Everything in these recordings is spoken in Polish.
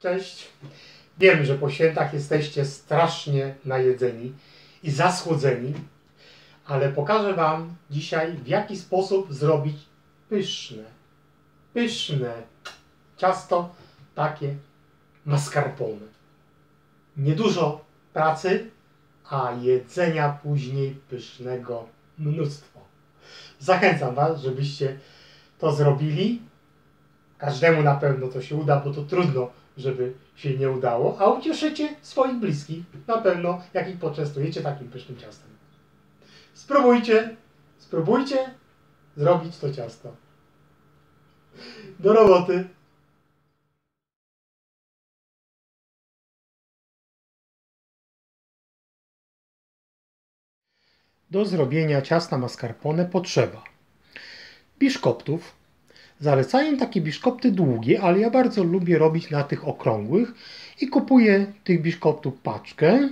Cześć. Wiem, że po świętach jesteście strasznie najedzeni i zaschłodzeni, ale pokażę Wam dzisiaj, w jaki sposób zrobić pyszne, pyszne ciasto takie mascarpone. Niedużo pracy, a jedzenia później pysznego mnóstwo. Zachęcam Was, żebyście to zrobili. Każdemu na pewno to się uda, bo to trudno, żeby się nie udało, a ucieszycie swoich bliskich na pewno, jak ich poczęstujecie takim pysznym ciastem. Spróbujcie, spróbujcie zrobić to ciasto. Do roboty! Do zrobienia ciasta mascarpone potrzeba biszkoptów. Zalecają takie biszkopty długie, ale ja bardzo lubię robić na tych okrągłych i kupuję tych biszkoptów paczkę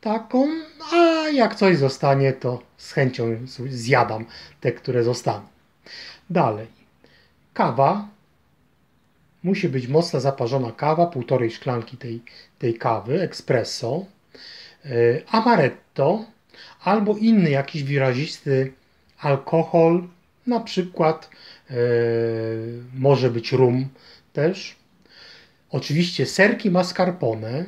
taką, a jak coś zostanie, to z chęcią zjadam te, które zostaną. Dalej, kawa. Musi być mocno zaparzona kawa, półtorej szklanki tej, tej kawy, espresso, yy, amaretto, albo inny jakiś wyrazisty alkohol, na przykład e, może być rum też. Oczywiście serki mascarpone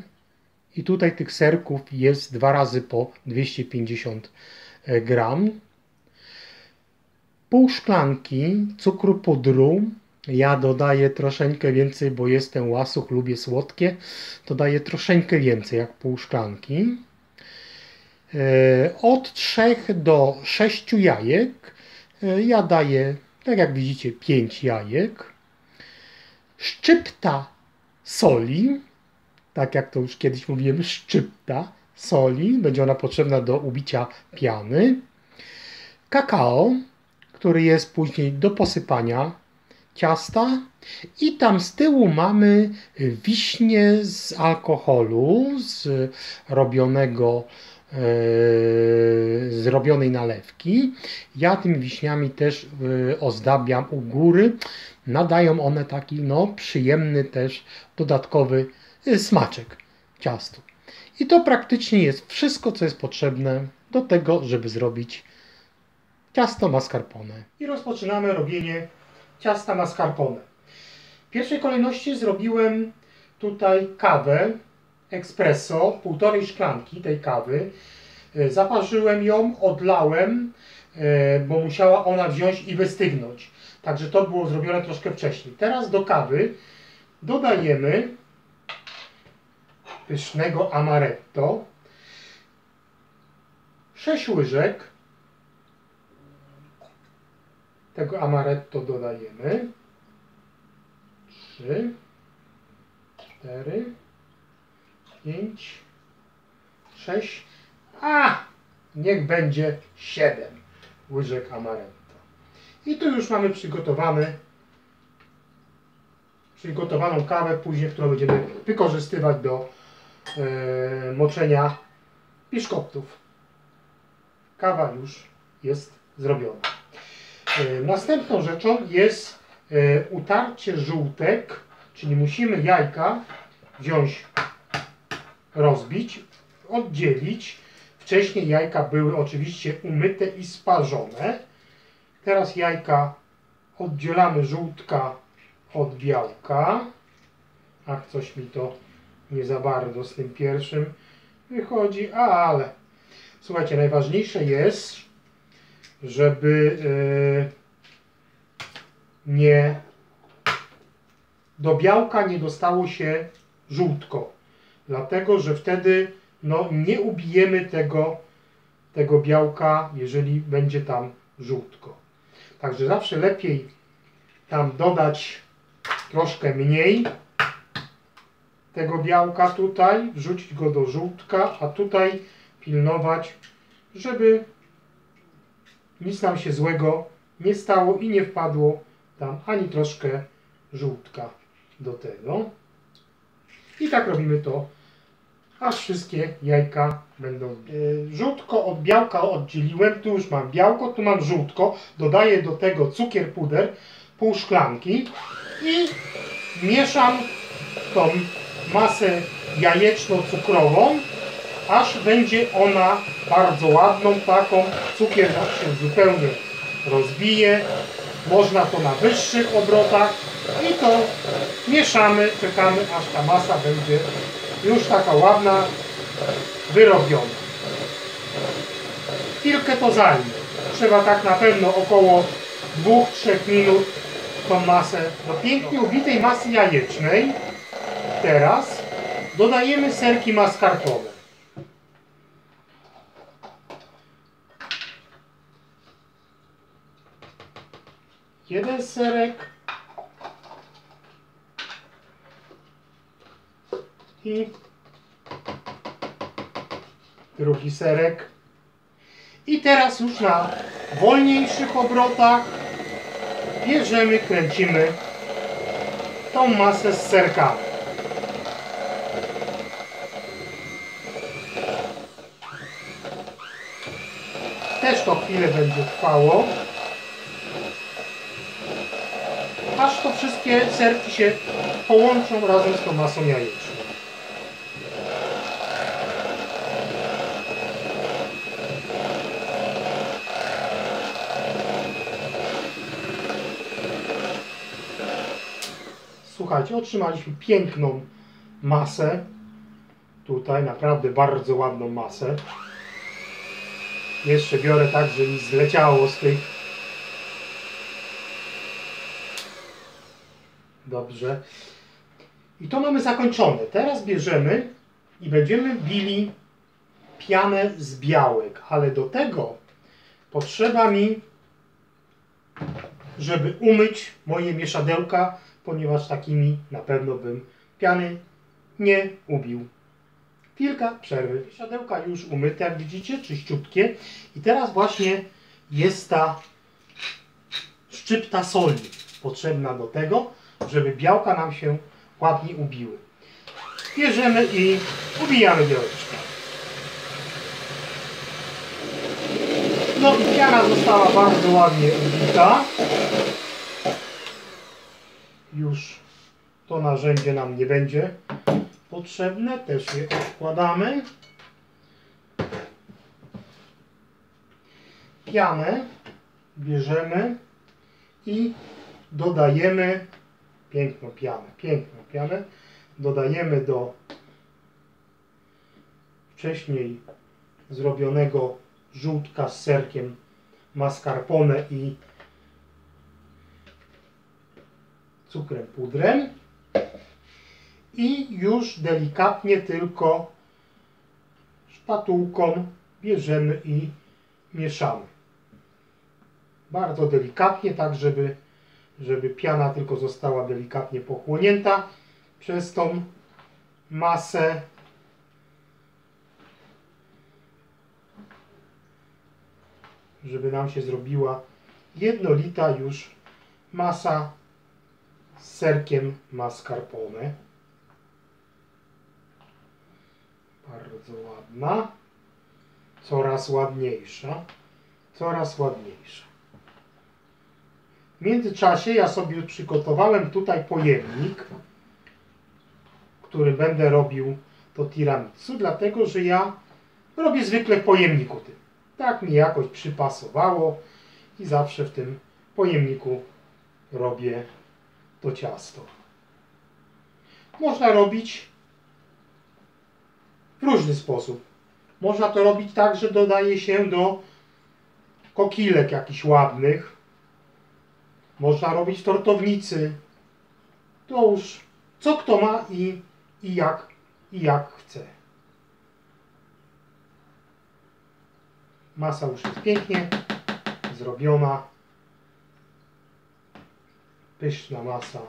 i tutaj tych serków jest dwa razy po 250 e, gram. Pół szklanki cukru pudru. Ja dodaję troszeczkę więcej, bo jestem łasuch, lubię słodkie. Dodaję troszeczkę więcej, jak pół szklanki. E, od 3 do 6 jajek. E, ja daję, tak jak widzicie, 5 jajek. Szczypta soli, tak jak to już kiedyś mówiłem, szczypta soli, będzie ona potrzebna do ubicia piany. Kakao, który jest później do posypania ciasta. I tam z tyłu mamy wiśnie z alkoholu, z robionego zrobionej nalewki. Ja tymi wiśniami też yy, ozdabiam u góry. Nadają one taki no, przyjemny też dodatkowy yy, smaczek ciastu. I to praktycznie jest wszystko, co jest potrzebne do tego, żeby zrobić ciasto mascarpone. I rozpoczynamy robienie ciasta mascarpone. W pierwszej kolejności zrobiłem tutaj kawę espresso, półtorej szklanki tej kawy. E, zaparzyłem ją, odlałem, e, bo musiała ona wziąć i wystygnąć. Także to było zrobione troszkę wcześniej. Teraz do kawy dodajemy pysznego amaretto, 6 łyżek tego amaretto dodajemy, 3, 4, 5, 6, a niech będzie 7 łyżek amaretto. I tu już mamy przygotowany, przygotowaną kawę później, którą będziemy wykorzystywać do e, moczenia piszkoptów. Kawa już jest zrobiona. E, następną rzeczą jest e, utarcie żółtek, czyli musimy jajka wziąć rozbić, oddzielić. Wcześniej jajka były oczywiście umyte i sparzone. Teraz jajka oddzielamy żółtka od białka. Ach, coś mi to nie za bardzo z tym pierwszym wychodzi, ale słuchajcie, najważniejsze jest, żeby yy, nie do białka nie dostało się żółtko dlatego że wtedy no, nie ubijemy tego, tego białka, jeżeli będzie tam żółtko. Także zawsze lepiej tam dodać troszkę mniej tego białka tutaj, wrzucić go do żółtka, a tutaj pilnować, żeby nic nam się złego nie stało i nie wpadło tam ani troszkę żółtka do tego. I tak robimy to, aż wszystkie jajka będą. E, żółtko od białka oddzieliłem, tu już mam białko, tu mam żółtko. Dodaję do tego cukier puder, pół szklanki i mieszam tą masę jajeczno-cukrową, aż będzie ona bardzo ładną taką. Cukier się zupełnie rozbije. Można to na wyższych obrotach i to mieszamy, czekamy aż ta masa będzie już taka ładna, wyrobiona. Chwilkę to zajmie. Trzeba tak na pewno około 2-3 minut tą masę do pięknie ubitej masy jajecznej. Teraz dodajemy serki mascarpone. Jeden serek i drugi serek. I teraz już na wolniejszych obrotach bierzemy, kręcimy tą masę z serkami. Też to chwilę będzie trwało. Aż to wszystkie serki się połączą razem z tą masą jajeczną. Słuchajcie, otrzymaliśmy piękną masę. Tutaj naprawdę bardzo ładną masę. Jeszcze biorę tak, żeby mi zleciało z tych. Dobrze. I to mamy zakończone. Teraz bierzemy i będziemy bili pianę z białek, ale do tego potrzeba mi, żeby umyć moje mieszadełka ponieważ takimi na pewno bym piany nie ubił. Chwilka przerwy. Siadełka już umyte, jak widzicie, czyściutkie. I teraz właśnie jest ta szczypta soli potrzebna do tego, żeby białka nam się ładnie ubiły. Bierzemy i ubijamy białeczka. No i piana została bardzo ładnie ubita już to narzędzie nam nie będzie potrzebne. Też je odkładamy. Pianę bierzemy i dodajemy piękną pianę, piękną pianę dodajemy do wcześniej zrobionego żółtka z serkiem mascarpone i cukrem pudrem i już delikatnie tylko szpatułką bierzemy i mieszamy. Bardzo delikatnie, tak żeby, żeby piana tylko została delikatnie pochłonięta przez tą masę. Żeby nam się zrobiła jednolita już masa serkiem mascarpone. Bardzo ładna. Coraz ładniejsza. Coraz ładniejsza. W międzyczasie ja sobie przygotowałem tutaj pojemnik, który będę robił to tiramisu, dlatego że ja robię zwykle w pojemniku tym. Tak mi jakoś przypasowało i zawsze w tym pojemniku robię to ciasto. Można robić w różny sposób. Można to robić tak, że dodaje się do kokilek jakichś ładnych. Można robić tortownicy. To już co kto ma i, i, jak, i jak chce. Masa już jest pięknie zrobiona pyszna masa.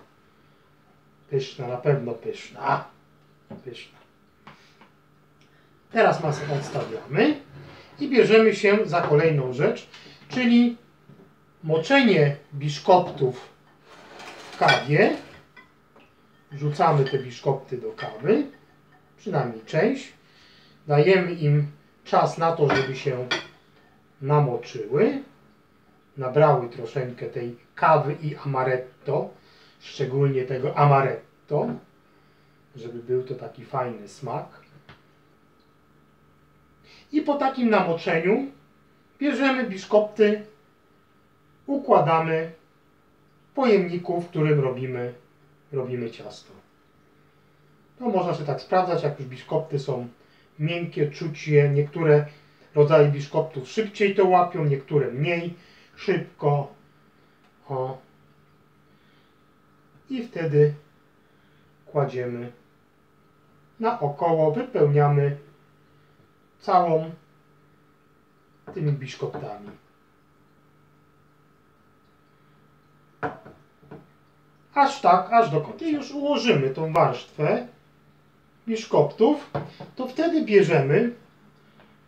Pyszna, na pewno pyszna. Pyszna. Teraz masę odstawiamy i bierzemy się za kolejną rzecz, czyli moczenie biszkoptów w kawie. Wrzucamy te biszkopty do kawy, przynajmniej część. Dajemy im czas na to, żeby się namoczyły nabrały troszeczkę tej kawy i amaretto, szczególnie tego amaretto. żeby był to taki fajny smak. I po takim namoczeniu bierzemy biszkopty, układamy w pojemniku, w którym robimy, robimy ciasto. To można się tak sprawdzać, jak już biszkopty są miękkie, czuć je. Niektóre rodzaje biszkoptów szybciej to łapią, niektóre mniej szybko. O. I wtedy kładziemy naokoło, wypełniamy całą tymi biszkoptami. Aż tak, aż do końca. I już ułożymy tą warstwę biszkoptów, to wtedy bierzemy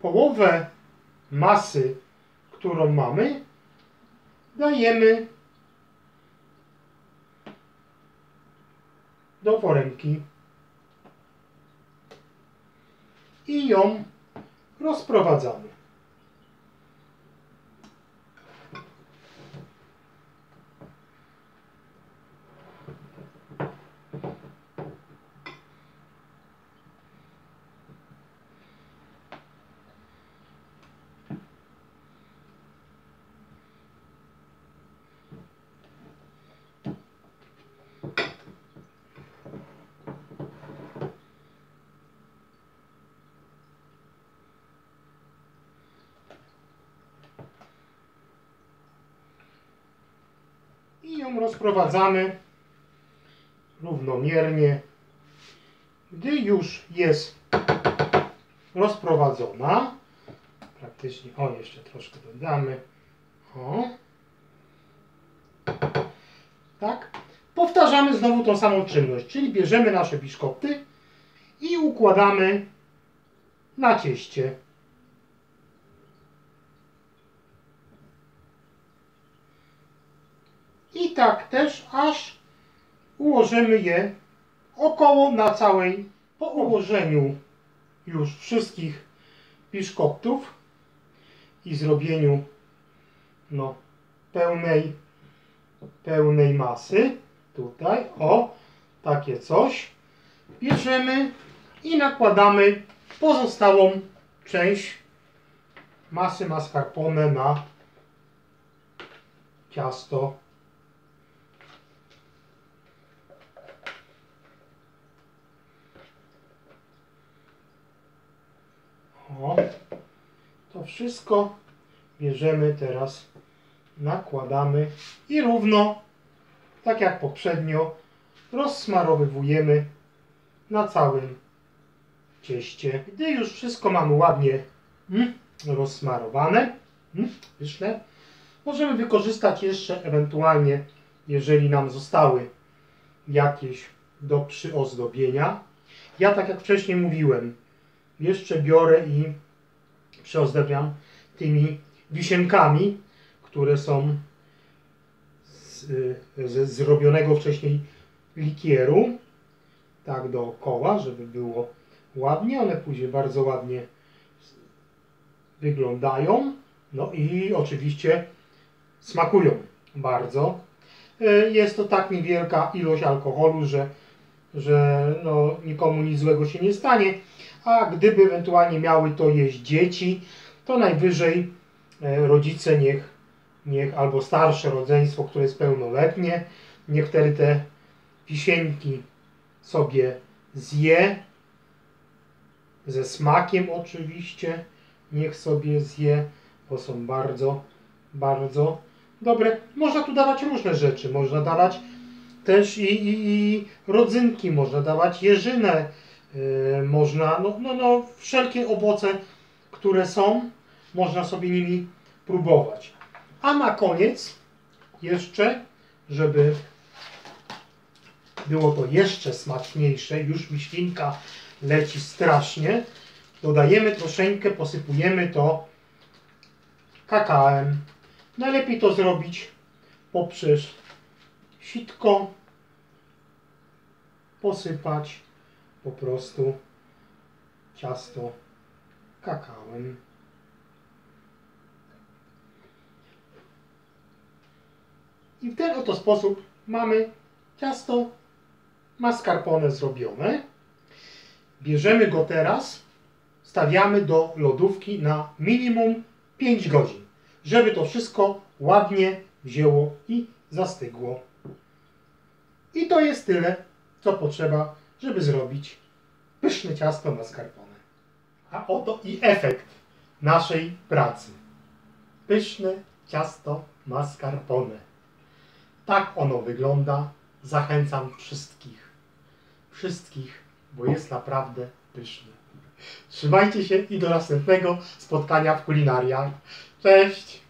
połowę masy, którą mamy, dajemy do foremki i ją rozprowadzamy. i ją rozprowadzamy równomiernie. Gdy już jest rozprowadzona, praktycznie, o jeszcze troszkę dodamy, o, tak, powtarzamy znowu tą samą czynność, czyli bierzemy nasze biszkopty i układamy na cieście. I tak też aż ułożymy je około na całej, po ułożeniu już wszystkich biszkoptów i zrobieniu no, pełnej, pełnej masy, tutaj, o, takie coś, bierzemy i nakładamy pozostałą część masy mascarpone na ciasto O, to wszystko bierzemy teraz, nakładamy i równo, tak jak poprzednio, rozsmarowywujemy na całym cieście. Gdy już wszystko mamy ładnie mm, rozsmarowane, mm, pyszne, możemy wykorzystać jeszcze ewentualnie, jeżeli nam zostały jakieś do przyozdobienia. Ja tak jak wcześniej mówiłem, jeszcze biorę i przyozdabiam tymi wisienkami, które są z, z zrobionego wcześniej likieru. Tak dookoła, żeby było ładnie. One później bardzo ładnie wyglądają. No i oczywiście smakują bardzo. E, jest to tak niewielka ilość alkoholu, że, że no, nikomu nic złego się nie stanie a gdyby ewentualnie miały to jeść dzieci, to najwyżej e, rodzice niech, niech albo starsze rodzeństwo, które jest pełnoletnie, niech wtedy te wisienki sobie zje, ze smakiem oczywiście, niech sobie zje, bo są bardzo, bardzo dobre. Można tu dawać różne rzeczy, można dawać też i, i, i rodzynki, można dawać jeżynę, można, no, no, no wszelkie owoce, które są, można sobie nimi próbować. A na koniec jeszcze, żeby było to jeszcze smaczniejsze, już miślinka leci strasznie, dodajemy troszeczkę, posypujemy to kakałem. Najlepiej to zrobić poprzez sitko, posypać po prostu ciasto kakałem. I w ten oto sposób mamy ciasto mascarpone zrobione. Bierzemy go teraz, stawiamy do lodówki na minimum 5 godzin, żeby to wszystko ładnie wzięło i zastygło. I to jest tyle, co potrzeba, żeby zrobić pyszne ciasto mascarpone. A oto i efekt naszej pracy. Pyszne ciasto mascarpone. Tak ono wygląda. Zachęcam wszystkich. Wszystkich, bo jest naprawdę pyszne. Trzymajcie się i do następnego spotkania w kulinariach. Cześć!